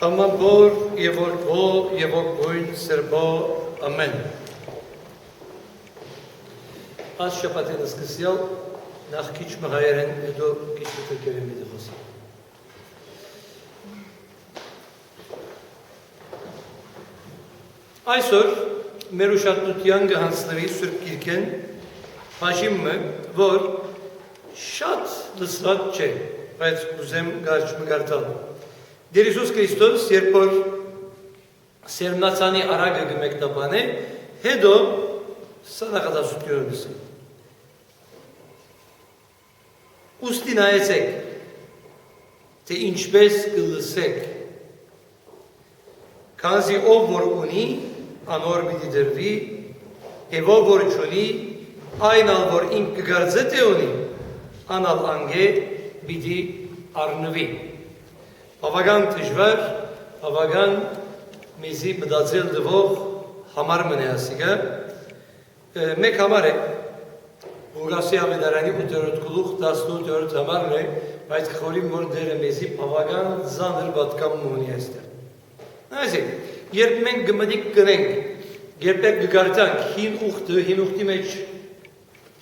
Ama bor yevol bo yevol boyn serbo amen. Az şapatınız kısyal nach kiç mehayren edo kiç tekeremi de hosa. Այսօր մեր ուշադրության կհանձնվի Սուրբ Գիրքեն հաշիմը, որ շատ լսված չէ, բայց ուզեմ գարչը գարտալ։ de Iisus Hristos, jer por Sevnatsani Arabya Gümek Tabane, Hedo sadakata tutuyor bizi. Ustina etsek, te inçbez kılısek, kanzi obor uni, anor bididir vi, evo bor çuni, aynal bor inkı garzete uni, anal ange bidi arnıvi. Բավական դժվար, բավական մեզի մտածել դվող համար մնե ասիգա, մեկ համար է, Բուլգասի ամենարանի 8-րդ գլուխ 18-րդ համարն է, բայց խորի որ դերը մեզի բավական զանր պատկամ ունի այստեղ։ Այսինքն, երբ մենք գմնիկ կրենք, երբ մենք կգարտանք հին ուխտը, հին ուխտի մեջ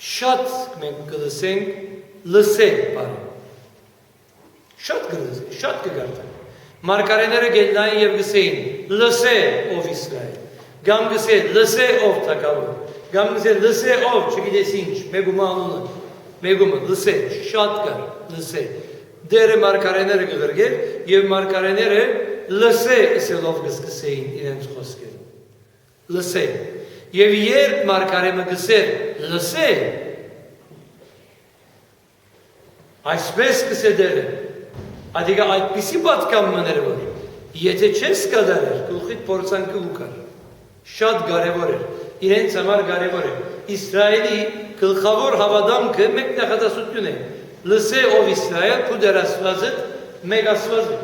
շատ մենք կլսենք լսել բառը։ Všetkého, všetkého tam. Маркаренере гельдай евгесейн, лсе ов Израил. Гам гесе лсе ов такаву. Гам гесе лсе ов чигидесинч, мегумануна. Мегума лсе, шатка лсе. Dere markarenere gülerge, yev markarenere lse eselov gısgıseyin inen tkosker. Lse. Yev yer markareme gıser lse. Aysbes gısedere. Ադիգա այդպիսի պատկամ մներ որ, եթե չես կադարեր, գլխիտ փորձանքը ուկար, շատ կարևոր էր, իրենց համար կարևոր է։ Իսրայելի գլխավոր հավատամքը մեկ նախատասություն է։ Լսե ով Իսրայել, քու դեր Աստվածը մեկ Աստված է։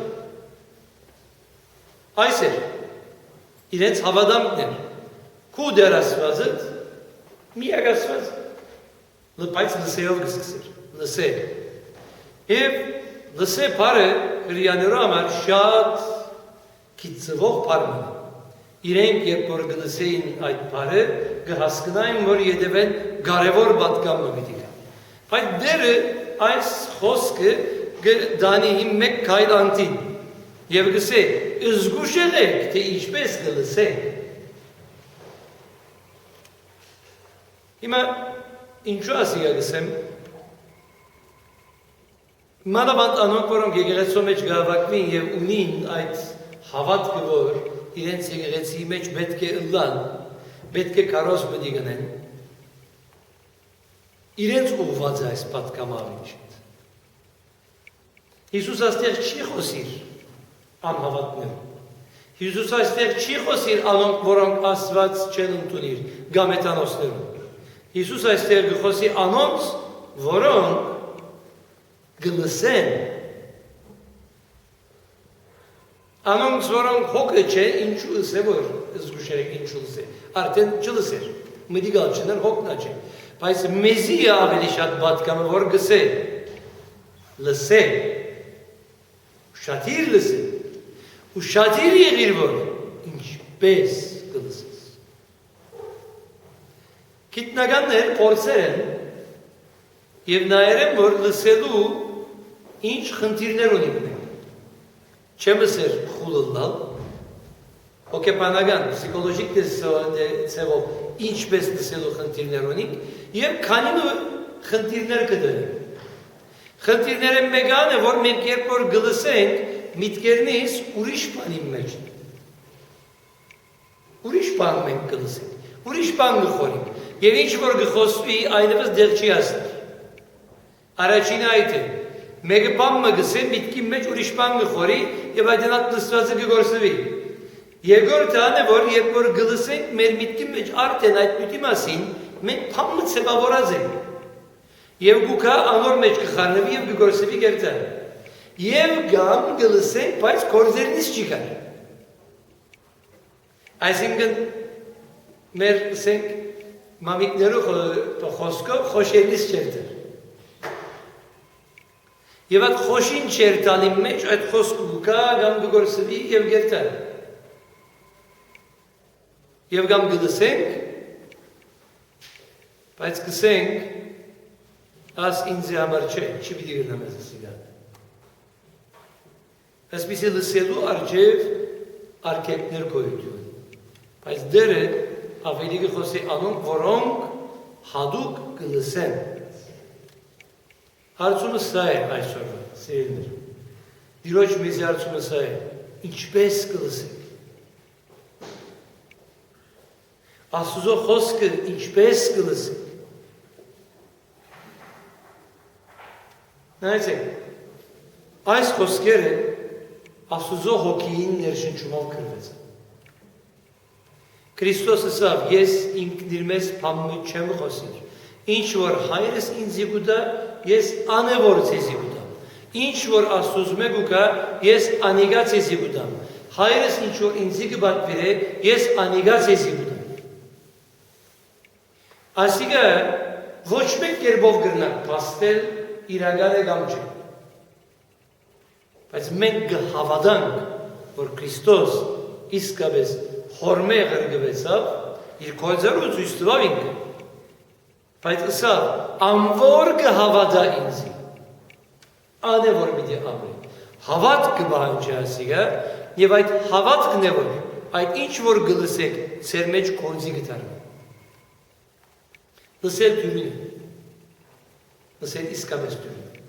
Այս էր իրենց հավատամքն էր։ Քու դեր Աստվածը միակ Աստված։ Բայց լսեով կսկսեր։ Լսե։ Եվ Լսե բարը հրյաներու համար շատ կիծվող բարը։ Իրենք երբ որ գլսեին այդ բարը, կհասկնային, որ յետևեն կարևոր պատկամը պիտի կա։ Բայց դերը այս խոսքը գդանի իմ մեկ կայլ անտին։ Եվ գսե, զգուշ եղեք, թե ինչպես կլսեք։ Հիմա ինչու ասի գսեմ, Մանավանդ անոնք, որոնք եկեղեցու մեջ գավակվին եւ ունին այդ հավատքը, որ իրենց եկեղեցի մեջ պետք է ըլլան, պետք է կարոս պետք գնեն, իրենց ուղված է այս պատկամավին շիտ։ Հիսուս աստեղ չի խոսիր անհավատներում։ Հիսուս այստեղ չի խոսիր անոնք, որոնք աստված չեն ընդունիր, գամետանոսներում։ Հիսուս այստեղ գխոսի անոնց, որոնք գլսեն Անոնց որոնք հոգը չէ, ինչու լսե որ զգուշերեք ինչու լսե։ Արդեն չլսեր։ Մդի գալ չներ հոգնա չէ։ Բայց մեզի ավելի շատ պատկամը որ գսե։ Լսե։ Շատիր լսե։ Ու շատիր եղիր որ ինչպես կլսես։ Գիտնականներ փորձեր են եւ նայեր են որ լսելու ինչ խնդիրներ ունի մնա։ Չեմ լսեր խուլլալ, հոգեբանական, պսիխոլոգիկ ծևով ինչպես լսելու խնդիրներ ունի եւ քանի խնդիրներ կդնի։ Խնդիրները մեկան է, որ մենք երբ որ գլսենք միտքերնից ուրիշ բանի մեջ։ Ուրիշ բան մենք գլսենք, ուրիշ բան գխորենք։ Եվ ինչ որ գխոսվի, այնպես դեղ չի ասել։ Առաջինը այդ է, Մեկը բան մը գսե միտքի մեջ ուրիշ բան գխորի եւ այդնատ լսվածը կգործվի։ Երկրորդը անը որ երբ որ գլսենք մեր միտքի մեջ արդեն այդ միտի մասին մենք փամը ծավալորած ենք։ Եվ գուկա անոր մեջ կխառնվի եւ կգործվի գերտը։ Եվ գամ գլսենք, բայց կորզերնից չի գալ։ Այսինքն մեր ասենք մամիկներու խոսքով խոշերնից չերտեր։ Եվ այդ խոշին չերտալի մեջ այդ խոսքը կա կամ կգործվի եւ գերտա։ Եվ կամ գլսենք, բայց կսենք աս ինձ համար չէ, չի պիտի գնամ ես սիգար։ Այսպեսի լսելու արջև արկեկներ գոյություն։ Բայց դերը ավելի կխոսի անոնք, որոնք հադուկ կլսեն։ Հարցումը սա է այսօր, սերիներ։ Դիրոջ մեզ հարցումը սա է, ինչպես կլսենք։ Աստուծո խոսքը ինչպես կլսենք։ Նայեցեք, այս խոսքերը Աստուծո հոգին ներշնչումով գրվեց։ Քրիստոսը ասավ, ես ինքնիր մեզ փամը չեմ խոսիր։ Ինչ որ հայրս ինձ գուտա, ես անևոր ցեզի գուտամ։ Ինչ որ Աստուծո մեկ ուկա, ես անիգա ցեզի գուտամ։ Հայրս ինչ որ ինձ գբատվիրե, ես անիգա ցեզի գուտամ։ Ասիկա ոչ մեկ կերպով գրնակ փաստել իրական է կամ չէ։ Բայց մենք կհավատանք, որ Քրիստոս իսկապես հորմե ղրգվեցավ, իր կոյձերու ցույց տվավ ինքը։ Բայց ըսա անվոր կհավատա ինձի։ Անը որ պիտի ամրի։ Հավատ կբանջի ասիգա, եւ այդ հավատքն է որ այդ ինչ որ գլսեք, ծեր մեջ կոնզի գտարվի։ Լսել դյուրին։ Լսել իսկապես դյուրին։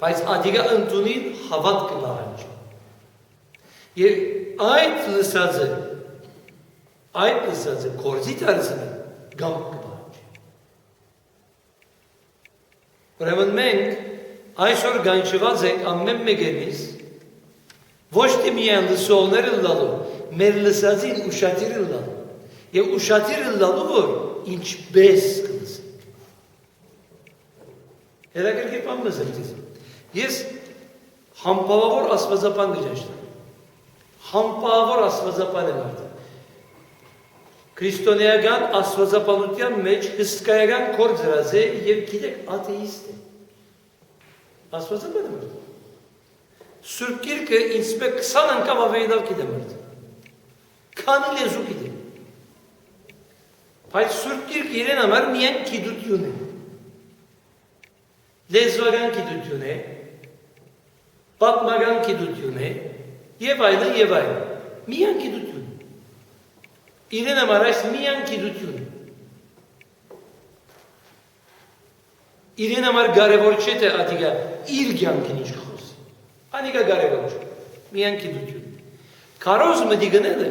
Բայց ադիգա ընդունին հավատ կլահանջ։ Եվ այդ լսածը, այդ լսածը կորզի տարսը գամ Revelment, ajsor ganshivazek ammem megenis, voshti miyan lisovnerin lalu, merlisazin uşatirin lalu. Ye uşatirin lalu vur, inç bez kılız. Heragir ki pammazım dizim. Yes, hampava vur asmazapan gıcaşlar. Hampava vur asmazapan elardı. Քրիստոնեական աստվածապանության մեջ հսկայական կոր դրած է եւ գիտեք աթեիստ է։ Աստվածապան եմ արդեն։ Սուրբ Գիրքը ինձ մեկ 20 անգամ ավելի լավ գիտեմ արդեն։ Քանի լեզու գիտեմ։ Բայց Սուրբ Գիրքը իրեն համար միայն գիտություն է։ Լեզվական գիտություն է, պատմական գիտություն է, եւ այլն եւ այլն։ Միայն գիտություն։ Իրեն համար այս միայն գիտություն։ Իրեն համար կարևոր չէ թե ադիգա իր կյանքին ինչ խոսի։ Անիկա կարևոր չէ։ Միայն գիտություն։ Կարոզ մտի գնել է։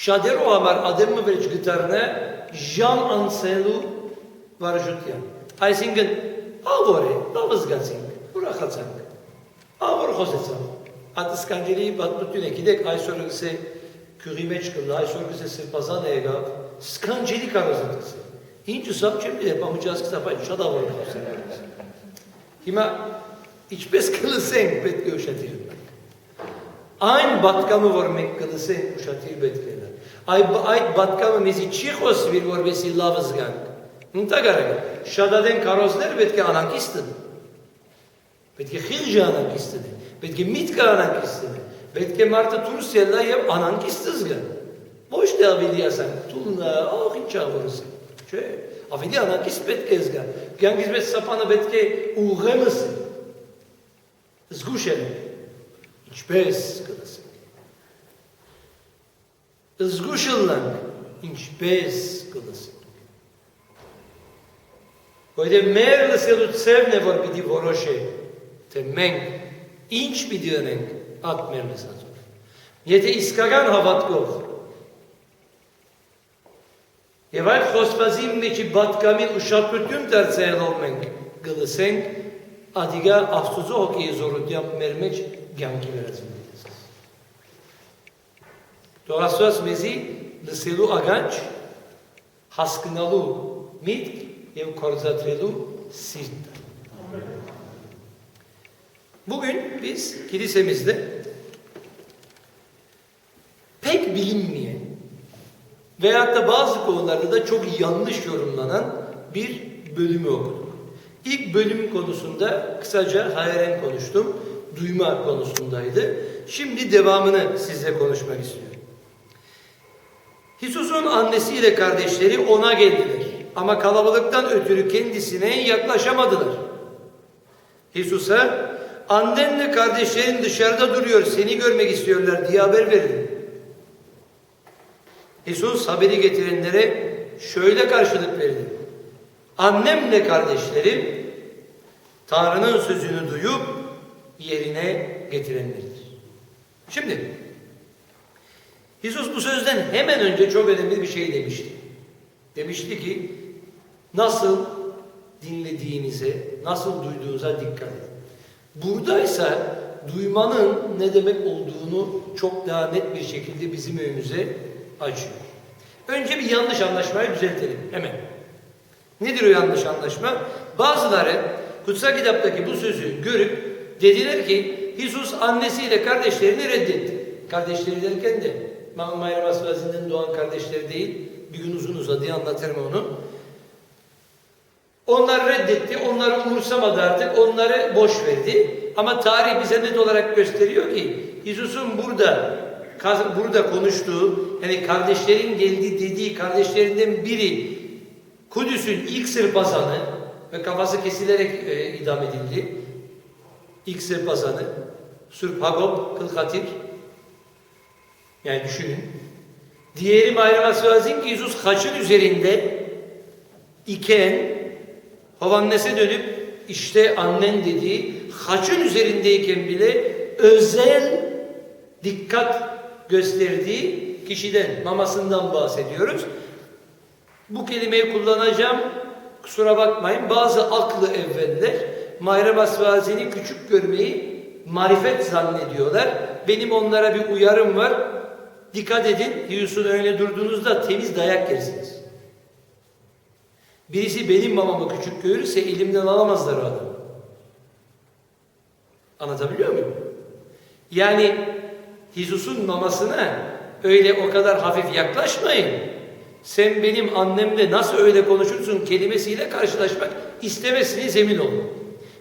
Շատերով համար ադեմը վեճ գտարնը ժամ անցելու վարժության։ Այսինքն ավոր է, լավ զգացինք, ուրախացանք։ Ավոր խոսեցավ։ Ատսկանգերի պատմություն է, գիտեք, այսօր գսե քյուրի մեջ կլա, այսօր գսե սրբազան է եկավ, սկանջերի կարոզը դսե։ Ինչ ուսամ չեմ դե, պամուջաս կսա, բայց շատ ավոր խոսել։ Հիմա ինչպես կլսենք պետք է ուշադիր լինենք։ Այն բատկամը, որ մենք կլսենք, ուշադիր պետք է լինենք։ Այդ այդ բատկամը մեզի չի խոսվի, որովհետեւ լավ զգանք։ Ընտագարակ, շադադեն կարոզներ պետք է անանկիստ են։ Պետք է խիղճ անանկիստ են։ Պետք է միտքը անանկիստ են։ Պետք է մարդը դուրս ելնա եւ անանկիստ զգա։ Ոչ թե ավելի ասան, տունը, ախ ինչ ավորս։ Չէ, ավելի անանկիստ պետք է զգա։ Կյանքից մեջ սապանը պետք է ուղղելս։ Զգուշ է։ Ինչպես կլսենք։ Զգուշ լանք, ինչպես կլսենք։ Որովհետև մեր լսելու ծևն է, որ պիտի որոշե, թե մենք ինչ պիտի ունենք Patmierny Sator. Jete iskaran havatkow. Jewal chospazim meki batkami uşatmütüm terzeyel olmenk. Gılısenk adiga afsuzu hokeyi zorut yap mermeç gangi verezim. Dorasuas mezi lıselu aganç haskınalu mit ev korzatrelu sirt. Bugün biz kilisemizde veyahut da bazı konularda da çok yanlış yorumlanan bir bölümü okuduk. İlk bölüm konusunda kısaca hayalen konuştum. Duyma konusundaydı. Şimdi devamını sizle konuşmak istiyorum. Hisus'un annesiyle kardeşleri ona geldiler. Ama kalabalıktan ötürü kendisine yaklaşamadılar. Hisus'a annenle kardeşlerin dışarıda duruyor seni görmek istiyorlar diye haber verdi. Hisus haberi getirenlere şöyle karşılık verdi. Annemle kardeşlerim Tanrı'nın sözünü duyup yerine getirenlerdir. Şimdi Hisus bu sözden hemen önce çok önemli bir şey demişti. Demişti ki nasıl dinlediğinize, nasıl duyduğunuza dikkat edin. Buradaysa duymanın ne demek olduğunu çok daha net bir şekilde bizim önümüze açıyor. Önce bir yanlış anlaşmayı düzeltelim hemen. Nedir o yanlış anlaşma? Bazıları kutsal kitaptaki bu sözü görüp dediler ki Hisus annesiyle kardeşlerini reddetti. Kardeşleri derken de Mayra Basvazi'nden doğan kardeşleri değil. Bir gün uzun uzadıya anlatırım onu. Onlar reddetti, onları umursamadı artık, onları boş verdi. Ama tarih bize net olarak gösteriyor ki Hisus'un burada burada konuştuğu, yani kardeşlerin geldiği dediği kardeşlerinden biri Kudüs'ün ilk sırpazanı ve kafası kesilerek e, idam edildi. İlk sırpazanı Surp Hagop Kılkatir yani düşünün. Diğeri Mayra Svazin ki Yesus kaçın üzerinde iken Hovannes'e dönüp işte annen dediği haçın üzerindeyken bile özel dikkat gösterdiği kişiden, mamasından bahsediyoruz. Bu kelimeyi kullanacağım. Kusura bakmayın. Bazı aklı evveller Mayra Basvazi'ni küçük görmeyi marifet zannediyorlar. Benim onlara bir uyarım var. Dikkat edin. Yusuf'un öyle durduğunuzda temiz dayak yersiniz. Birisi benim mamamı küçük görürse elimden alamazlar o adamı. Anlatabiliyor muyum? Yani Hisus'un mamasına öyle o kadar hafif yaklaşmayın. Sen benim annemle nasıl öyle konuşursun kelimesiyle karşılaşmak istemesiniz emin olun.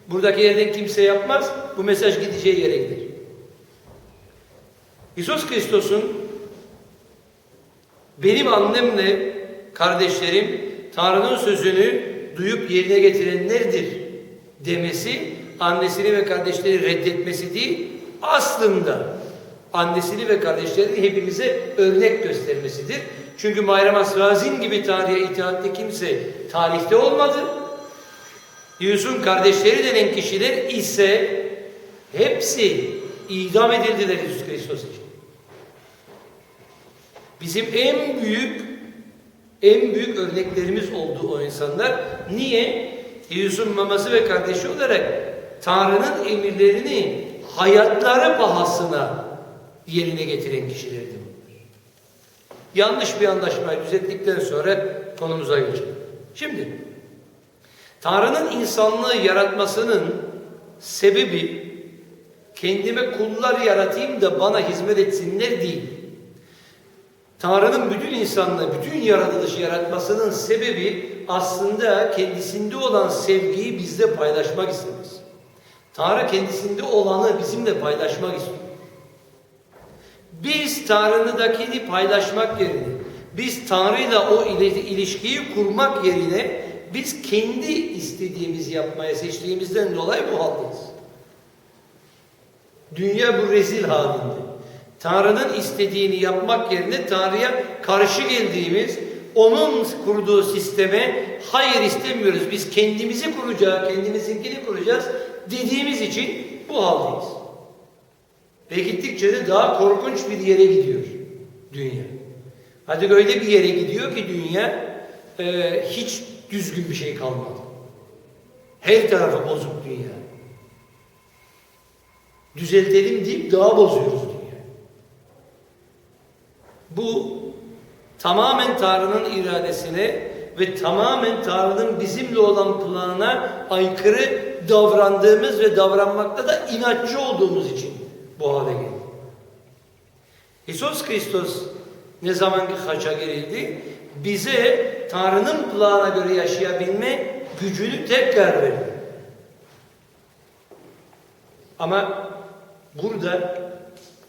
Buradaki yerden kimse yapmaz. Bu mesaj gideceği yere gider. İsos Kristos'un benim annemle kardeşlerim Tanrı'nın sözünü duyup yerine getirenlerdir demesi annesini ve kardeşleri reddetmesi değil aslında annesini ve kardeşlerini hepimize örnek göstermesidir. Çünkü Mayram Asrazin gibi tarihe itaatli kimse tarihte olmadı. Yusuf'un kardeşleri denen kişiler ise hepsi idam edildiler Yusuf Kristos için. Bizim en büyük en büyük örneklerimiz oldu o insanlar. Niye? Yusuf'un maması ve kardeşi olarak Tanrı'nın emirlerini hayatları pahasına yerine getiren kişilerdi bunlar. Yanlış bir anlaşmayı düzelttikten sonra konumuza geçelim. Şimdi Tanrı'nın insanlığı yaratmasının sebebi kendime kullar yaratayım da bana hizmet etsinler değil. Tanrı'nın bütün insanlığı, bütün yaratılışı yaratmasının sebebi aslında kendisinde olan sevgiyi bizle paylaşmak istemez. Tanrı kendisinde olanı bizimle paylaşmak istiyor. Biz Tanrı'dakini paylaşmak yerine, biz Tanrı'yla o ilişkiyi kurmak yerine biz kendi istediğimizi yapmaya seçtiğimizden dolayı bu haldeyiz. Dünya bu rezil halinde. Tanrı'nın istediğini yapmak yerine Tanrı'ya karşı geldiğimiz, onun kurduğu sisteme hayır istemiyoruz. Biz kendimizi kuracağız, kendimizinkini kuracağız dediğimiz için bu haldeyiz. Ve gittikçe de daha korkunç bir yere gidiyor dünya. Hadi öyle bir yere gidiyor ki dünya e, hiç düzgün bir şey kalmadı. Her tarafı bozuk dünya. Düzeltelim deyip daha bozuyoruz dünya. Bu tamamen Tanrı'nın iradesine ve tamamen Tanrı'nın bizimle olan planına aykırı davrandığımız ve davranmakta da inatçı olduğumuz için bu hale geldi. İsos Kristos ne zaman ki haça gerildi, bize Tanrı'nın planına göre yaşayabilme gücünü tekrar verdi. Ama burada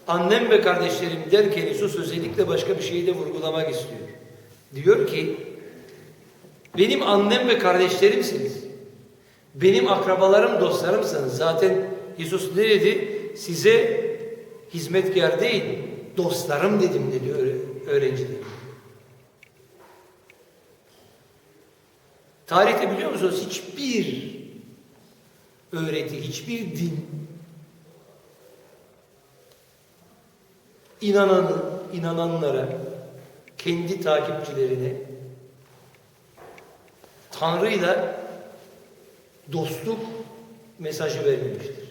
annem ve kardeşlerim derken Isus özellikle başka bir şeyi de vurgulamak istiyor. Diyor ki benim annem ve kardeşlerimsiniz. Benim akrabalarım, dostlarımsınız. Zaten Isus ne dedi? Size hizmetkar değil, dostlarım dedim dedi öğre- öğrenciler. Tarihte biliyor musunuz hiçbir öğreti, hiçbir din inananı, inananlara, kendi takipçilerine Tanrı'yla dostluk mesajı vermemiştir.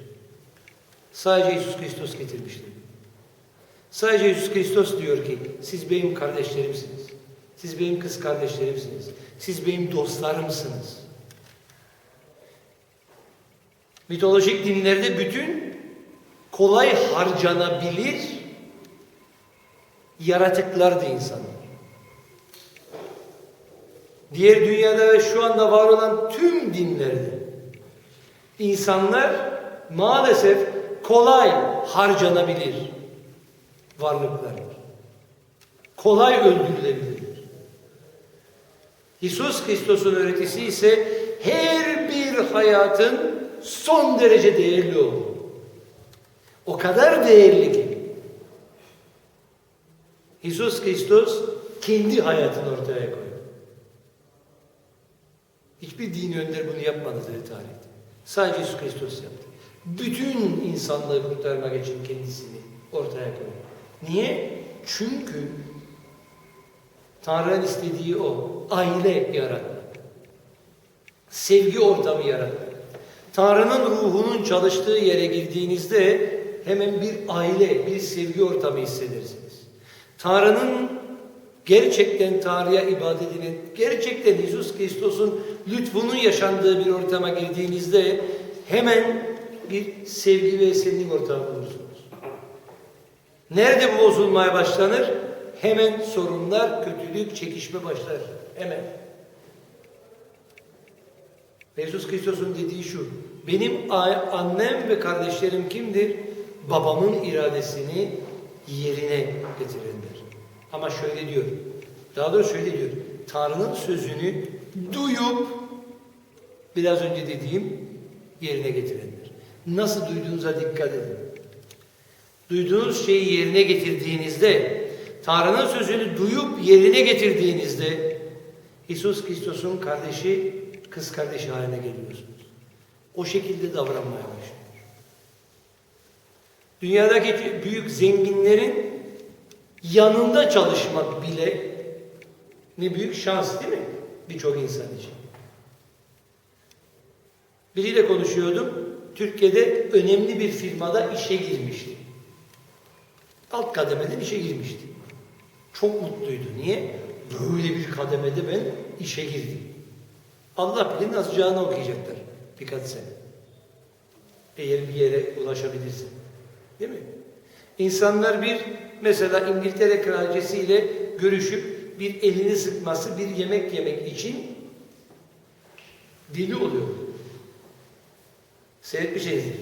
Sadece Yesus Kristus getirmiştir. Sadece Yesus Kristus diyor ki siz benim kardeşlerimsiniz. Siz benim kız kardeşlerimsiniz. Siz benim dostlarımsınız. Mitolojik dinlerde bütün kolay harcanabilir yaratıklardı insanlar. Diğer dünyada ve şu anda var olan tüm dinlerde insanlar maalesef kolay harcanabilir varlıklardır. Kolay öldürülebilirler. İsus Kristos'un öğretisi ise her bir hayatın son derece değerli olduğu. O kadar değerli ki İsus Kristus kendi hayatını ortaya koydu. Hiçbir dini önder bunu yapmadı tarihte. Sadece İsus Kristus yaptı. Bütün insanlığı kurtarmak için kendisini ortaya koydu. Niye? Çünkü Tanrı'nın istediği o. Aile yaratmak. Sevgi ortamı yaratmak. Tanrı'nın ruhunun çalıştığı yere girdiğinizde hemen bir aile, bir sevgi ortamı hissedersiniz. Tanrı'nın gerçekten Tanrı'ya ibadet eden, gerçekten İsus Kristos'un lütfunun yaşandığı bir ortama girdiğinizde hemen bir sevgi ve esenlik ortamı bulursunuz. Nerede bu bozulmaya başlanır? Hemen sorunlar, kötülük, çekişme başlar. Hemen. Ve Jesus Kristos'un dediği şu. Benim annem ve kardeşlerim kimdir? Babamın iradesini yerine getirenler. Ama şöyle diyor. Daha doğrusu şöyle diyor. Tanrı'nın sözünü duyup biraz önce dediğim yerine getirenler. Nasıl duyduğunuza dikkat edin. Duyduğunuz şeyi yerine getirdiğinizde, Tanrı'nın sözünü duyup yerine getirdiğinizde İsus Kristos'un kardeşi, kız kardeşi haline geliyorsunuz. O şekilde davranmaya başlıyor. Dünyadaki büyük zenginlerin yanında çalışmak bile ne büyük şans değil mi? Birçok insan için. Biriyle konuşuyordum. Türkiye'de önemli bir firmada işe girmişti. Alt kademeden işe girmişti. Çok mutluydu. Niye? Böyle bir kademede ben işe girdim. Allah bilir nasıl okuyacaklar birkaç sene. Eğer bir yere ulaşabilirsin. Değil mi? İnsanlar bir mesela İngiltere kraliçesiyle görüşüp bir elini sıkması, bir yemek yemek için deli oluyor. Seyretmişsinizdir.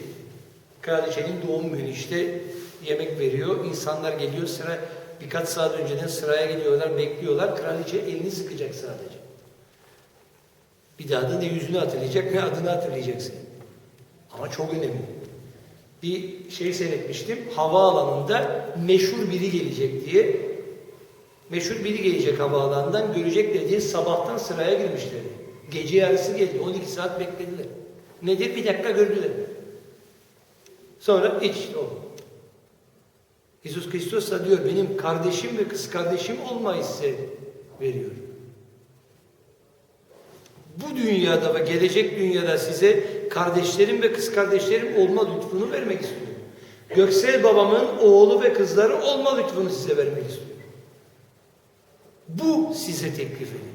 Kraliçenin doğum günü işte yemek veriyor. İnsanlar geliyor sıra birkaç saat önceden sıraya geliyorlar, bekliyorlar. Kraliçe elini sıkacak sadece. Bir daha da ne yüzünü hatırlayacak ne adını hatırlayacaksın. Ama çok önemli. Bir şey seyretmiştim. Havaalanında meşhur biri gelecek diye. Meşhur biri gelecek havaalanından görecekler diye sabahtan sıraya girmişler. Gece yarısı geldi. 12 saat beklediler. Nedir? Bir dakika gördüler. Sonra hiç o. Jesus Kristus da diyor benim kardeşim ve kız kardeşim olmayı size veriyor. Bu dünyada ve gelecek dünyada size kardeşlerim ve kız kardeşlerim olma lütfunu vermek istiyor. Göksel babamın oğlu ve kızları olma lütfunu size vermek istiyor. Bu size teklif ediyor.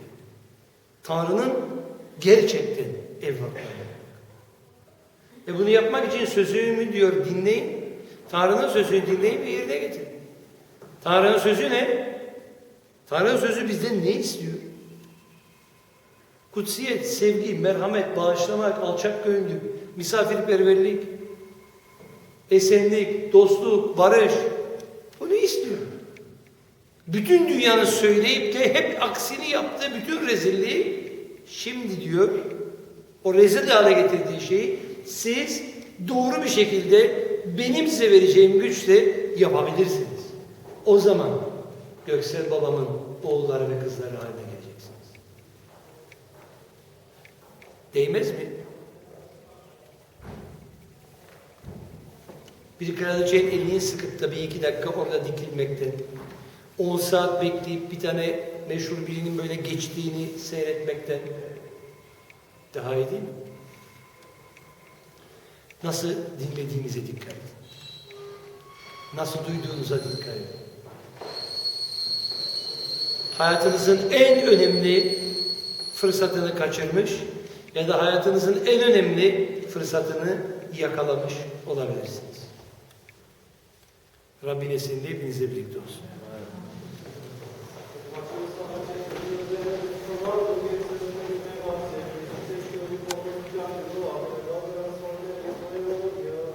Tanrı'nın gerçekten evlatları. Ve bunu yapmak için sözümü diyor dinleyin. Tanrı'nın sözünü dinleyin ve yerine getirin. Tanrı'nın sözü ne? Tanrı'nın sözü bizden ne istiyor? Kutsiyet, sevgi, merhamet, bağışlamak, alçak gönüllülük, misafirperverlik. esenlik, dostluk, barış. Bunu istiyor. Bütün dünyanın söyleyip de hep aksini yaptığı bütün rezilliği şimdi diyor o rezil hale getirdiği şeyi siz doğru bir şekilde benim size vereceğim güçle yapabilirsiniz. O zaman Göksel babamın oğulları ve kızları haline geleceksiniz. Değmez mi? Bir kraliçenin elini sıkıp da bir iki dakika orada dikilmekten, 10 saat bekleyip bir tane meşhur birinin böyle geçtiğini seyretmekten daha iyi değil mi? Nasıl dinlediğinize dikkat edin. Nasıl duyduğunuza dikkat edin. Hayatınızın en önemli fırsatını kaçırmış ya da hayatınızın en önemli fırsatını yakalamış olabilirsiniz. Rabbin esinde hepinizle birlikte olsun.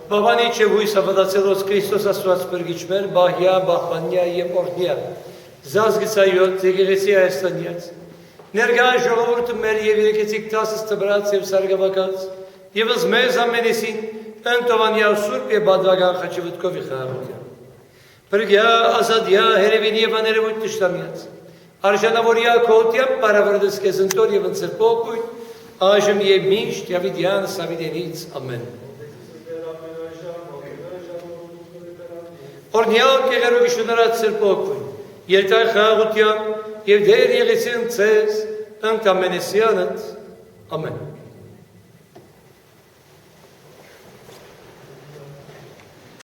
Բավանի չէ հույս ավադացելոց Քրիստոս Աստված բրգիչմեր, բահյա, բախանյա եմ օրդնյա, զազգիցայոտ, եկեղեցի Հայաստանյաց, ներգան ժողովորդը մեր և եկեցիկ տասս տբրած և սարգավակած, եվս մեզ ամենիսին ընտովանյալ սուրպ և բադվագան խաչվտքովի խաղաղության։ Բրգյա, ազադյա, հերևին և աներևույթ տշտամյաց, արժանավորյա կողոտյան պարավրդս կեզ ընտոր և ընցրպոպույթ, այժմ և միշտ, և իդյան, սավիդենից, ամեն։ Օրնյա կեղերով իշունարած սրպոքվին, երկար խաղաղության և դեր եղեցին ցեզ ընդ ամենեսյանդ։ Ամեն։ Ամեն։